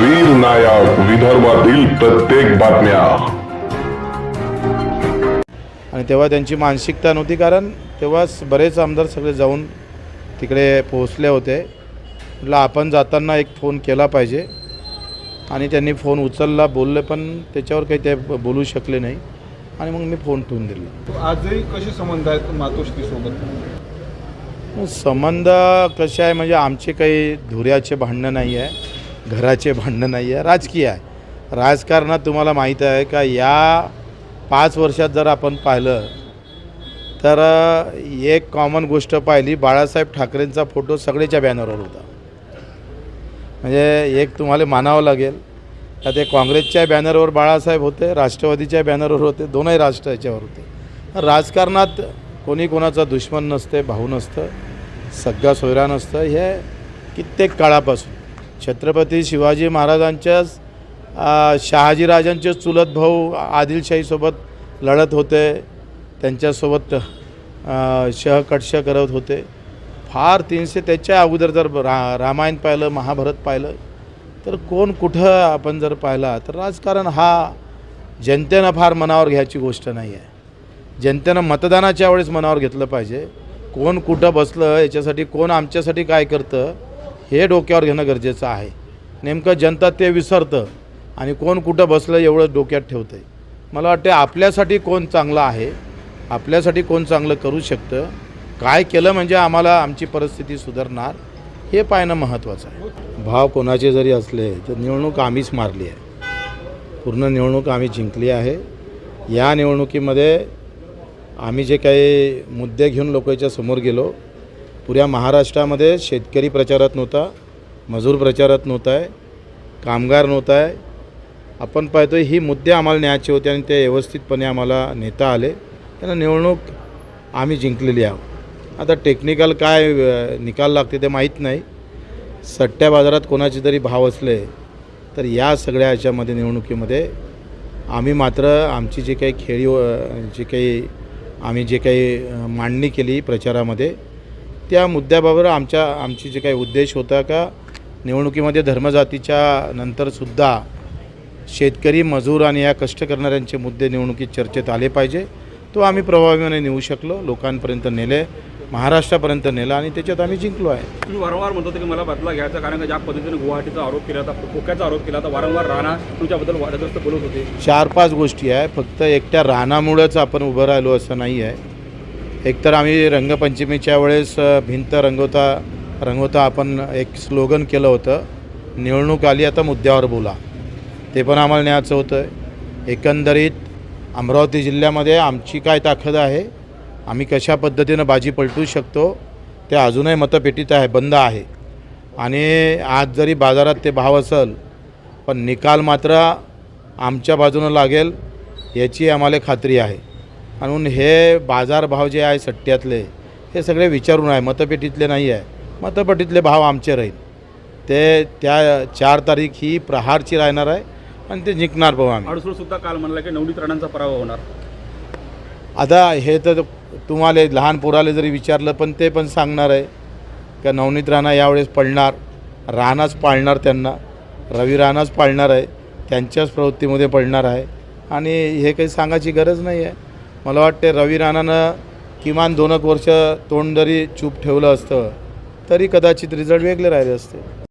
वीर नायक विदर्भातील प्रत्येक बातम्या. आणि तेव्हा त्यांची मानसिकता नव्हती कारण तेव्हाच बरेच आमदार सगळे जाऊन तिकडे पोहोचले होते. म्हटलं आपण जाताना एक फोन केला पाहिजे. आणि त्यांनी फोन उचलला बोलले पण त्याच्यावर काही ते बोलू शकले नाही. आणि मग मी फोन ठेवून दिले. आजही कसे संबंध आहेत मातोश्रीसोबत संबंध कसे आहे म्हणजे आमचे काही धुऱ्याचे भांडणं नाही आहे. घराचे भांडणं नाही आहे राजकीय आहे. राजकारणात तुम्हाला माहीत आहे का या पाच वर्षात जर आपण पाहिलं तर एक कॉमन गोष्ट पाहिली बाळासाहेब ठाकरेंचा फोटो सगळेच्या बॅनरवर होता. म्हणजे एक तुम्हाला मानावं लागेल तर ते काँग्रेसच्या बॅनरवर बाळासाहेब होते राष्ट्रवादीच्या बॅनरवर होते दोनही राष्ट्र याच्यावर होते. राजकारणात कोणी कोणाचा दुश्मन नसते भाऊ नसतं सगळा सोयरा नसतं हे कित्येक काळापासून. छत्रपती शिवाजी महाराजांच्याच शहाजीराजांचे चुलत भाऊ आदिलशाहीसोबत लढत होते. त्यांच्यासोबत शहकटश करत होते. फार तीनशे त्याच्या अगोदर जर रा रामायण पाहिलं महाभारत पाहिलं तर कोण कुठं आपण जर पाहिला तर राजकारण हा जनतेनं फार मनावर घ्यायची गोष्ट नाही आहे. जनतेनं मतदानाच्या वेळेस मनावर घेतलं पाहिजे. कोण कुठं बसलं याच्यासाठी कोण आमच्यासाठी काय करतं हे डोक्यावर घेणं गरजेचं आहे. नेमकं जनता ते विसरतं आणि कोण कुठं बसलं एवढं डोक्यात ठेवतं आहे मला वाटते आपल्यासाठी कोण चांगलं आहे आपल्यासाठी कोण चांगलं करू शकतं काय केलं म्हणजे आम्हाला आमची परिस्थिती सुधारणार हे पाहणं महत्त्वाचं आहे. भाव कोणाचे जरी असले तर निवडणूक आम्हीच मारली आहे. पूर्ण निवडणूक आम्ही जिंकली आहे. या निवडणुकीमध्ये आम्ही जे काही मुद्दे घेऊन लोकांच्या समोर गेलो पुऱ्या महाराष्ट्रामध्ये शेतकरी प्रचारात नव्हता मजूर प्रचारात नव्हता आहे कामगार नव्हता आहे. आपण पाहतो ही मुद्दे आम्हाला न्यायचे होते आणि ते व्यवस्थितपणे आम्हाला नेता आले. त्यांना निवडणूक आम्ही जिंकलेली आहोत. आता टेक्निकल काय निकाल लागते ते माहीत नाही. सट्ट्या बाजारात कोणाचे तरी भाव असले तर या सगळ्या याच्यामध्ये निवडणुकीमध्ये आम्ही मात्र आमची जी काही खेळी जे जी काही आम्ही जे काही मांडणी केली प्रचारामध्ये त्या मुद्द्याबाबत आमच्या आमची जे काही उद्देश होता का निवडणुकीमध्ये धर्मजातीच्या नंतरसुद्धा शेतकरी मजूर आणि या कष्ट करणाऱ्यांचे मुद्दे निवडणुकीत चर्चेत आले पाहिजे. तो आम्ही प्रभावीपणे नेऊ शकलो लोकांपर्यंत नेले महाराष्ट्रापर्यंत नेला आणि त्याच्यात आम्ही जिंकलो आहे. तुम्ही वारंवार म्हणतो की मला बदला घ्यायचा कारण का ज्या पद्धतीने गुवाहाटीचा आरोप केला होता खोक्याचा आरोप केला होता वारंवार राणा तुमच्याबद्दल वादग्रस्त बोलत होते. चार पाच गोष्टी आहे फक्त एकट्या रानामुळंच आपण उभं राहिलो असं नाही आहे. एकतर आम्ही रंगपंचमीच्या वेळेस भिंत रंगवता रंगवता आपण एक स्लोगन केलं होतं निवडणूक आली आता मुद्द्यावर बोला. ते पण आम्हाला न्यायचं होतं. एकंदरीत अमरावती जिल्ह्यामध्ये आमची काय ताकद आहे आम्ही कशा पद्धतीनं बाजी पलटू शकतो ते अजूनही मतपेटीत आहे बंद आहे. आणि आज जरी बाजारात ते भाव असेल पण निकाल मात्र आमच्या बाजूनं लागेल याची आम्हाला खात्री आहे. म्हणून हे बाजारभाव जे आहे सट्ट्यातले हे सगळे विचारून आहे मतपेटीतले नाही आहे. मतपेटीतले भाव आमचे राहील. ते त्या चार तारीख ही प्रहारची राहणार आहे आणि ते जिंकणार भाऊ आम्ही. अडसूळ सुद्धा काल म्हणला की नवनीत राणांचा पराभव होणार. आता हे तर तुम्हाला लहान पोराला जरी विचारलं पण ते पण सांगणार आहे का नवनीत राणा यावेळेस पडणार राणाच पाळणार त्यांना. रवी राणाच पाळणार आहे त्यांच्याच प्रवृत्तीमध्ये पडणार आहे. आणि हे काही सांगायची गरज नाही आहे. मला वाटते रवी राणानं किमान दोन एक वर्ष तोंड जरी चूप ठेवलं असतं तरी कदाचित रिझल्ट वेगळे राहिले असते.